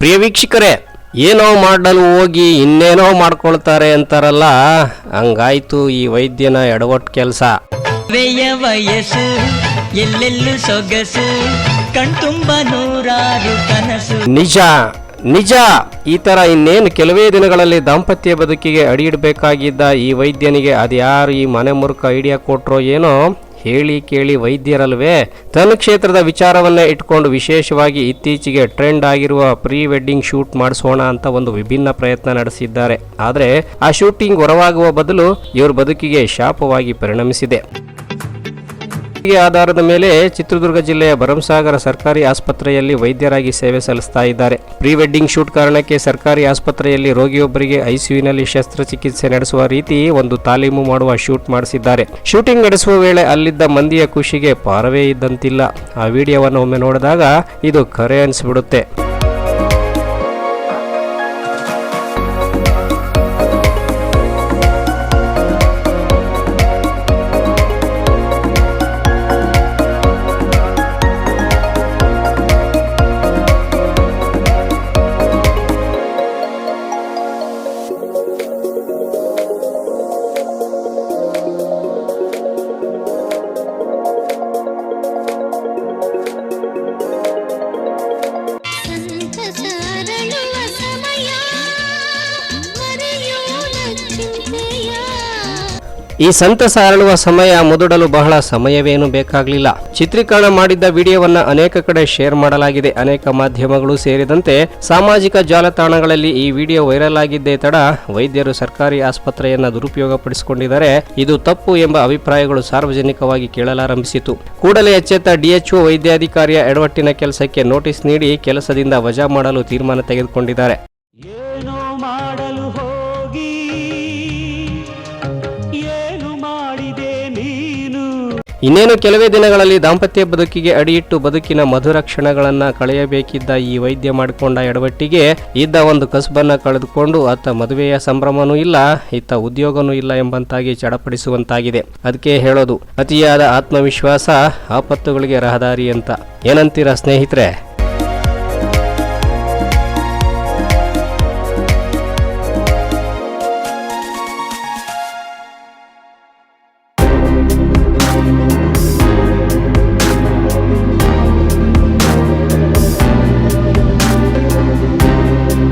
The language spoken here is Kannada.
ಪ್ರಿಯ ವೀಕ್ಷಕರೇ ಏನೋ ಮಾಡಲು ಹೋಗಿ ಇನ್ನೇನೋ ಮಾಡ್ಕೊಳ್ತಾರೆ ಅಂತಾರಲ್ಲ ಹಂಗಾಯ್ತು ಈ ವೈದ್ಯನ ಎಡವಟ್ಟು ಕೆಲಸ. ವ್ಯಯ ವಯಸ್ಸು ಎಲ್ಲೆಲ್ಲೂ ಸೊಗಸು ಕಣ್ತುಂಬ ನೂರಾರು ಕನಸು. ನಿಜ ನಿಜ ಈ ತರ ಇನ್ನೇನು ಕೆಲವೇ ದಿನಗಳಲ್ಲಿ ದಾಂಪತ್ಯ ಬದುಕಿಗೆ ಅಡಿಯಿಡಬೇಕಾಗಿದ್ದ ಈ ವೈದ್ಯನಿಗೆ ಅದ್ಯಾರು ಈ ಮನೆ ಮುರುಕ ಐಡಿಯಾ ಕೊಟ್ರೋ ಏನೋ ಹೇಳಿ ಕೇಳಿ ವೈದ್ಯರಲ್ವೇ? ತನ್ನ ಕ್ಷೇತ್ರದ ವಿಚಾರವನ್ನೇ ಇಟ್ಕೊಂಡು ವಿಶೇಷವಾಗಿ ಇತ್ತೀಚೆಗೆ ಟ್ರೆಂಡ್ ಆಗಿರುವ ಪ್ರೀ ವೆಡ್ಡಿಂಗ್ ಶೂಟ್ ಮಾಡಿಸೋಣ ಅಂತ ಒಂದು ವಿಭಿನ್ನ ಪ್ರಯತ್ನ ನಡೆಸಿದ್ದಾರೆ. ಆದರೆ ಆ ಶೂಟಿಂಗ್ ಹೊರವಾಗುವ ಬದಲು ಇವ್ರ ಬದುಕಿಗೆ ಶಾಪವಾಗಿ ಪರಿಣಮಿಸಿದೆ. ಈ ಆಧಾರದ ಮೇಲೆ ಚಿತ್ರದುರ್ಗ ಜಿಲ್ಲೆಯ ಭರಂಸಾಗರ ಸರ್ಕಾರಿ ಆಸ್ಪತ್ರೆಯಲ್ಲಿ ವೈದ್ಯರಾಗಿ ಸೇವೆ ಸಲ್ಲಿಸ್ತಾ ಇದ್ದಾರೆ. ಪ್ರೀ ವೆಡ್ಡಿಂಗ್ ಶೂಟ್ ಕಾರಣಕ್ಕೆ ಸರ್ಕಾರಿ ಆಸ್ಪತ್ರೆಯಲ್ಲಿ ರೋಗಿಯೊಬ್ಬರಿಗೆ ಐಸಿಯುನಲ್ಲಿ ಶಸ್ತ್ರಚಿಕಿತ್ಸೆ ನಡೆಸುವ ರೀತಿ ಒಂದು ತಾಲೀಮು ಮಾಡುವ ಶೂಟ್ ಮಾಡಿಸಿದ್ದಾರೆ. ಶೂಟಿಂಗ್ ನಡೆಸುವ ವೇಳೆ ಅಲ್ಲಿದ್ದ ಮಂದಿಯ ಖುಷಿಗೆ ಪಾರವೇ ಇದ್ದಂತಿಲ್ಲ. ಆ ವಿಡಿಯೋವನ್ನು ಒಮ್ಮೆ ನೋಡಿದಾಗ ಇದು ಕರೆ ಅನಿಸ್ಬಿಡುತ್ತೆ. ಈ ಸಂತಸ ಅರಳುವ ಸಮಯ ಮುದುಡಲು ಬಹಳ ಸಮಯವೇನು ಬೇಕಾಗಲಿಲ್ಲ. ಚಿತ್ರೀಕರಣ ಮಾಡಿದ್ದ ವಿಡಿಯೋವನ್ನ ಅನೇಕ ಕಡೆ ಶೇರ್ ಮಾಡಲಾಗಿದೆ. ಅನೇಕ ಮಾಧ್ಯಮಗಳು ಸೇರಿದಂತೆ ಸಾಮಾಜಿಕ ಜಾಲತಾಣಗಳಲ್ಲಿ ಈ ವಿಡಿಯೋ ವೈರಲ್ ಆಗಿದ್ದೇ ತಡ ವೈದ್ಯರು ಸರ್ಕಾರಿ ಆಸ್ಪತ್ರೆಯನ್ನ ದುರುಪಯೋಗಪಡಿಸಿಕೊಂಡಿದ್ದಾರೆ. ಇದು ತಪ್ಪು ಎಂಬ ಅಭಿಪ್ರಾಯಗಳು ಸಾರ್ವಜನಿಕವಾಗಿ ಕೇಳಲಾರಂಭಿಸಿತು. ಕೂಡಲೇ ಎಚ್ಚೆತ್ತ ಡಿಎಚ್ಒ ವೈದ್ಯಾಧಿಕಾರಿಯ ಎಡವಟ್ಟಿನ ಕೆಲಸಕ್ಕೆ ನೋಟಿಸ್ ನೀಡಿ ಕೆಲಸದಿಂದ ವಜಾ ಮಾಡಲು ತೀರ್ಮಾನ ತೆಗೆದುಕೊಂಡಿದ್ದಾರೆ. ಇನ್ನೇನು ಕೆಲವೇ ದಿನಗಳಲ್ಲಿ ದಾಂಪತ್ಯ ಬದುಕಿಗೆ ಅಡಿಯಿಟ್ಟು ಬದುಕಿನ ಮಧುರ ಕ್ಷಣಗಳನ್ನ ಕಳೆಯಬೇಕಿದ್ದ ಈ ವೈದ್ಯ ಮಾಡಿಕೊಂಡ ಎಡವಟ್ಟಿಗೆ ಇದ್ದ ಒಂದು ಕಸಬನ್ನ ಕಳೆದುಕೊಂಡು ಆತ ಮದುವೆಯ ಸಂಭ್ರಮನೂ ಇಲ್ಲ, ಇತ್ತ ಉದ್ಯೋಗನೂ ಇಲ್ಲ ಎಂಬಂತಾಗಿ ಚಡಪಡಿಸುವಂತಾಗಿದೆ. ಅದಕ್ಕೆ ಹೇಳೋದು, ಅತಿಯಾದ ಆತ್ಮವಿಶ್ವಾಸ, ಆಪತ್ತುಗಳಿಗೆ ರಹದಾರಿ ಅಂತ. ಏನಂತೀರಾ ಸ್ನೇಹಿತರೆ?